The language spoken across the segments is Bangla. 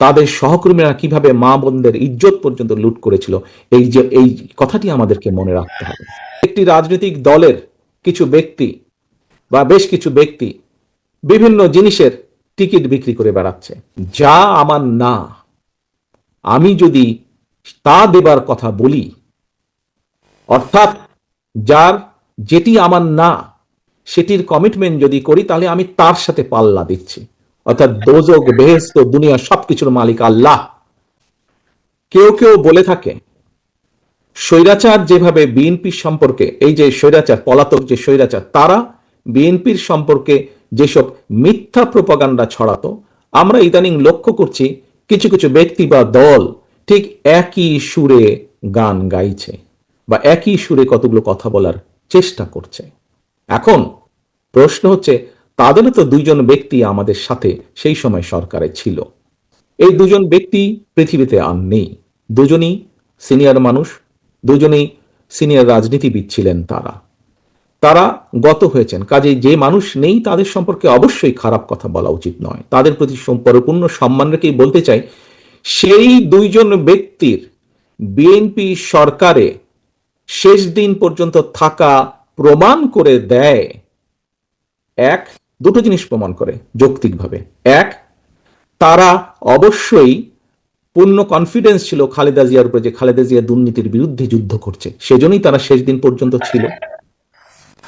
তাদের সহকর্মীরা কীভাবে মা বোনদের ইজ্জত পর্যন্ত লুট করেছিল, এই যে, এই কথাটি আমাদেরকে মনে রাখতে হবে। একটি রাজনৈতিক দলের কিছু ব্যক্তি বা বেশ কিছু ব্যক্তি বিভিন্ন জিনিসের টিকিট বিক্রি করে বেড়াচ্ছে। যা আমার না। আমি যদি তা দেবার কথা বলি, অর্থাৎ যার যেটি আমার না, সেটির কমিটমেন্ট যদি করি, তাহলে আমি তার সাথে পাল্লা দিচ্ছি। অর্থাৎ দোজক বেহেস্ত দুনিয়া সবকিছুর মালিক আল্লাহ। কেউ কেউ বলে থাকে, স্বৈরাচার যেভাবে বিএনপির সম্পর্কে, এই যে স্বৈরাচার, পলাতক যে স্বৈরাচার, তারা বিএনপির সম্পর্কে যেসব মিথ্যা প্রপাগান্ডা ছড়াতো, আমরা ইদানিং লক্ষ্য করছি কিছু কিছু ব্যক্তি বা দল ঠিক একই সুরে গান গাইছে বা একই সুরে কতগুলো কথা বলার চেষ্টা করছে। এখন প্রশ্ন হচ্ছে তাদেরও তো দুইজন ব্যক্তি আমাদের সাথে সেই সময় সরকারে ছিল। এই দুজন ব্যক্তি পৃথিবীতে আর নেই। দুজনই সিনিয়র মানুষ, দুজনেই সিনিয়র রাজনীতিবিদ ছিলেন তারা। তারা গত হয়েছেন। কাজে যে মানুষ নেই তাদের সম্পর্কে অবশ্যই খারাপ কথা বলা উচিত নয়। তাদের প্রতি পরিপূর্ণ সম্মান রেখেই বলতে চাই, সেই দুইজন ব্যক্তির বিএনপি সরকারে শেষ দিন পর্যন্ত থাকা প্রমাণ করে দেয় এক দুটো জিনিস প্রমাণ করে যৌক্তিকভাবে। এক, তারা অবশ্যই পূর্ণ কনফিডেন্স ছিল খালেদা জিয়ার উপরে যে খালেদা জিয়া দুর্নীতির বিরুদ্ধে যুদ্ধ করছে। সেজন্যই তারা শেষ দিন পর্যন্ত ছিল।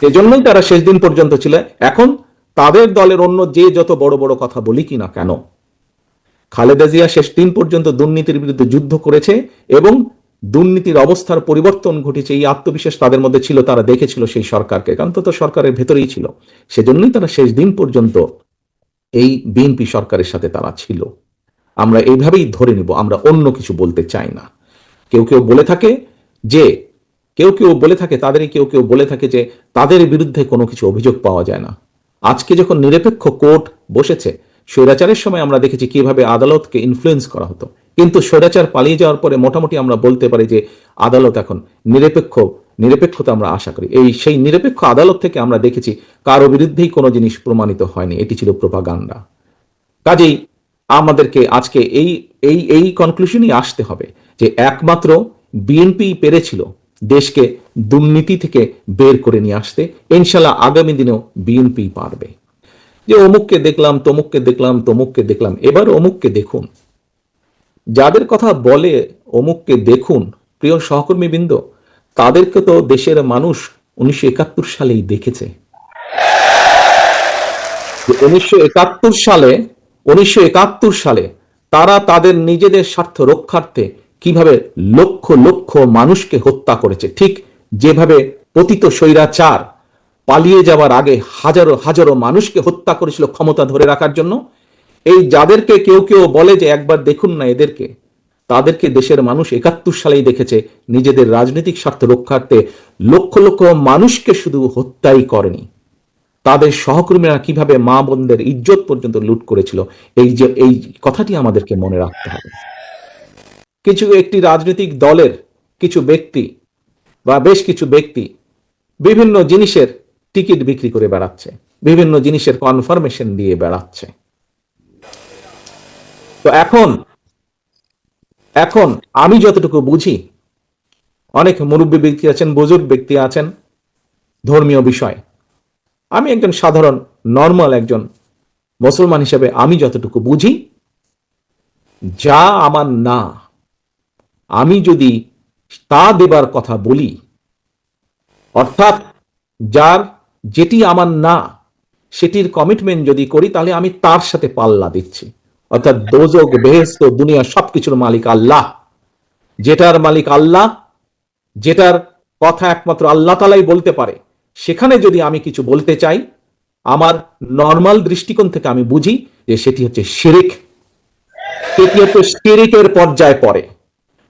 সেজন্যই তারা শেষ দিন পর্যন্ত ছিল। এখন তাদের দলের অন্য যে যত বড় বড় কথা বলি কি না কেন? খালেদা জিয়া শেষ দিন পর্যন্ত দুর্নীতির বিরুদ্ধে যুদ্ধ করেছে এবং দুর্নীতির অবস্থার পরিবর্তন ঘটেছে, এই আত্মবিশ্বাস তাদের মধ্যে ছিল, তারা দেখেছিল সেই সরকারকে, কারণ তো সরকারের ভেতরেই ছিল। সেজন্যই তারা শেষ দিন পর্যন্ত এই বিএনপি সরকারের সাথে তারা ছিল। আমরা এইভাবেই ধরে নিব, আমরা অন্য কিছু বলতে চাই না। কেউ কেউ বলে থাকে যে, কেউ কেউ বলে থাকে, তাদেরই কেউ কেউ বলে থাকে যে, তাদের বিরুদ্ধে কোনো কিছু অভিযোগ পাওয়া যায় না। আজকে যখন নিরপেক্ষ কোর্ট বসেছে, স্বৈরাচারের সময় আমরা দেখেছি কীভাবে আদালতকে ইনফ্লুয়েন্স করা হতো। কিন্তু স্বৈরাচার পালিয়ে যাওয়ার পরে মোটামুটি আমরা বলতে পারি যে আদালত এখন নিরপেক্ষ, নিরপেক্ষতা আমরা আশা করি। এই সেই নিরপেক্ষ আদালত থেকে আমরা দেখেছি কারও বিরুদ্ধেই কোনো জিনিস প্রমাণিত হয়নি। এটি ছিল প্রোপাগান্ডা কাজেই আমাদেরকে আজকে এই এই এই কনক্লুশনই আসতে হবে যে একমাত্র বিএনপি পেরেছিল দেশকে দুর্নীতি থেকে বের করে নিয়ে আসতে। ইনশাল্লাহ আগামী দিনেও বিএনপি পারবে। যে অমুককে দেখলাম, তমুককে দেখলাম তমুককে দেখলাম, এবার অমুককে দেখুন। যাদের কথা বলে অমুককে দেখুন, প্রিয় সহকর্মীবৃন্দ, তাদেরকে তো দেশের মানুষ উনিশশো একাত্তর সালেই দেখেছে। উনিশশো একাত্তর সালে, উনিশশো একাত্তর সালে তারা তাদের নিজেদের স্বার্থ রক্ষার্থে কীভাবে লক্ষ লক্ষ মানুষকে হত্যা করেছে, ঠিক যেভাবে পতিত স্বৈরাচার পালিয়ে যাওয়ার আগে হাজারো হাজারো মানুষকে হত্যা করেছিল ক্ষমতা ধরে রাখার জন্য এই যাদেরকে কেউ কেউ বলে যে একবার দেখুন না এদেরকে, তাদেরকে দেশের মানুষ একাত্তর সালেই দেখেছে, নিজেদের রাজনৈতিক স্বার্থ রক্ষার্থে লক্ষ লক্ষ মানুষকে শুধু হত্যাই করেনি। তাদের সহকর্মীরা কীভাবে মা বোনদের ইজ্জত পর্যন্ত লুট করেছিল, এই যে, এই কথাটি আমাদেরকে মনে রাখতে হবে। কিছু একটি রাজনৈতিক দলের কিছু ব্যক্তি বা বেশ কিছু ব্যক্তি বিভিন্ন জিনিসের টিকিট বিক্রি করে বেড়াচ্ছে, বিভিন্ন জিনিসের কনফার্মেশন দিয়ে বেড়াচ্ছে। তো এখন এখন আমি যতটুকু বুঝি, অনেক মুরব্বী ব্যক্তি আছেন, বুজুর্গ ব্যক্তি আছেন, ধর্মীয় বিষয়। আমি একজন সাধারণ নর্মাল একজন মুসলমান হিসেবে আমি যতটুকু বুঝি, যা আমার না, আমি যদি তা দেবার কথা বলি, অর্থাৎ যার যেটি আমার না, সেটির কমিটমেন্ট যদি করি, তাহলে আমি তার সাথে পাল্লা দিচ্ছি। অর্থাৎ দোজক বেহেস্ত দুনিয়া সবকিছুর মালিক আল্লাহ। যেটার মালিক আল্লাহ, যেটার কথা একমাত্র আল্লাহ তালাই বলতে পারে। সেখানে যদি আমি কিছু বলতে চাই, আমার নর্মাল দৃষ্টিকোণ থেকে আমি বুঝি যে সেটি হচ্ছে শিরিক। সেটি হচ্ছে শিরিকের পর্যায়ে পড়ে।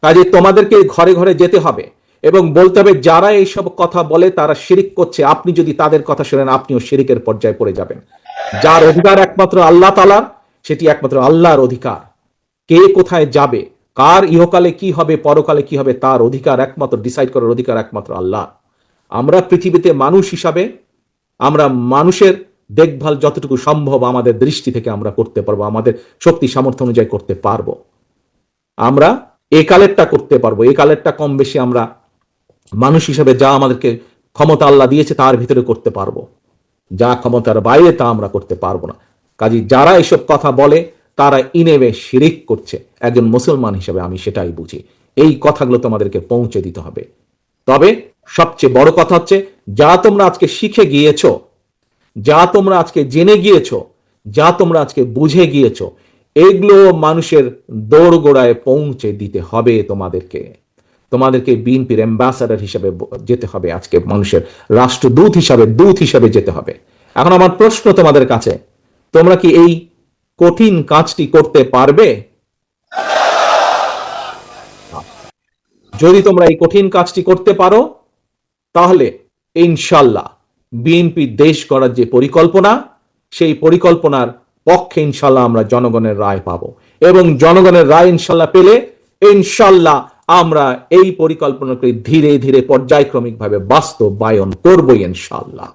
কাজে তোমাদেরকে ঘরে ঘরে যেতে হবে এবং বলতে হবে, যারা এইসব কথা বলে তারা শিরিক করছে, আপনি যদি তাদের কথা শোনেন, আপনিও শিরিকের পর্যায়ে পড়ে যাবেন। যার অধিকার একমাত্র আল্লাহ তালার সেটি একমাত্র আল্লাহর অধিকার। কে কোথায় যাবে, কার ইহকালে কি হবে, পরকালে কি হবে, তার অধিকার একমাত্র ডিসাইড করার অধিকার একমাত্র আল্লাহ আমরা পৃথিবীতে মানুষ হিসাবে, আমরা মানুষের দেখভাল যতটুকু সম্ভব আমাদের দৃষ্টি থেকে আমরা করতে পারব, আমাদের শক্তি, সামর্থ্য অনুযায়ী করতে পারব। আমরা এ কালেরটা করতে পারব এ কালেরটা কম বেশি আমরা মানুষ হিসাবে যা আমাদেরকে ক্ষমতা আল্লাহ দিয়েছে তার ভিতরে করতে পারব। যা ক্ষমতার বাইরে তা আমরা করতে পারব না। কাজে যারা এসব কথা বলে, তারা ইনেবে শিরিক করছে। একজন মুসলমান হিসেবে আমি সেটাই বুঝি। এই কথাগুলো তোমাদেরকে পৌঁছে দিতে হবে। তবে সবচেয়ে বড় কথা হচ্ছে, যা তোমরা আজকে শিখে গিয়েছো, যা তোমরা আজকে জেনে গিয়েছ, যা তোমরা আজকে বুঝে গিয়েছো, এগুলো মানুষের দোরগোড়ায় পৌঁছে দিতে হবে তোমাদেরকে। তোমাদেরকে বিএনপির অ্যাম্বাসাডার হিসাবে যেতে হবে আজকে মানুষের রাষ্ট্রদূত হিসাবে, দূত হিসাবে যেতে হবে। এখন আমার প্রশ্ন তোমাদের কাছে তোমরা কি এই কঠিন কাজটি করতে পারবে? যদি তোমরা এই কঠিন কাজটি করতে পারো, তাহলে ইনশাল্লাহ বিএনপি দেশ গড়ার যে পরিকল্পনা, সেই পরিকল্পনার পক্ষে ইনশাল্লাহ আমরা জনগণের রায় পাবো। এবং জনগণের রায় ইনশাল্লাহ পেলে ইনশাল্লাহ আমরা এই পরিকল্পনাকে ধীরে ধীরে পর্যায়ক্রমিকভাবে বাস্তবায়ন করব ইনশাল্লাহ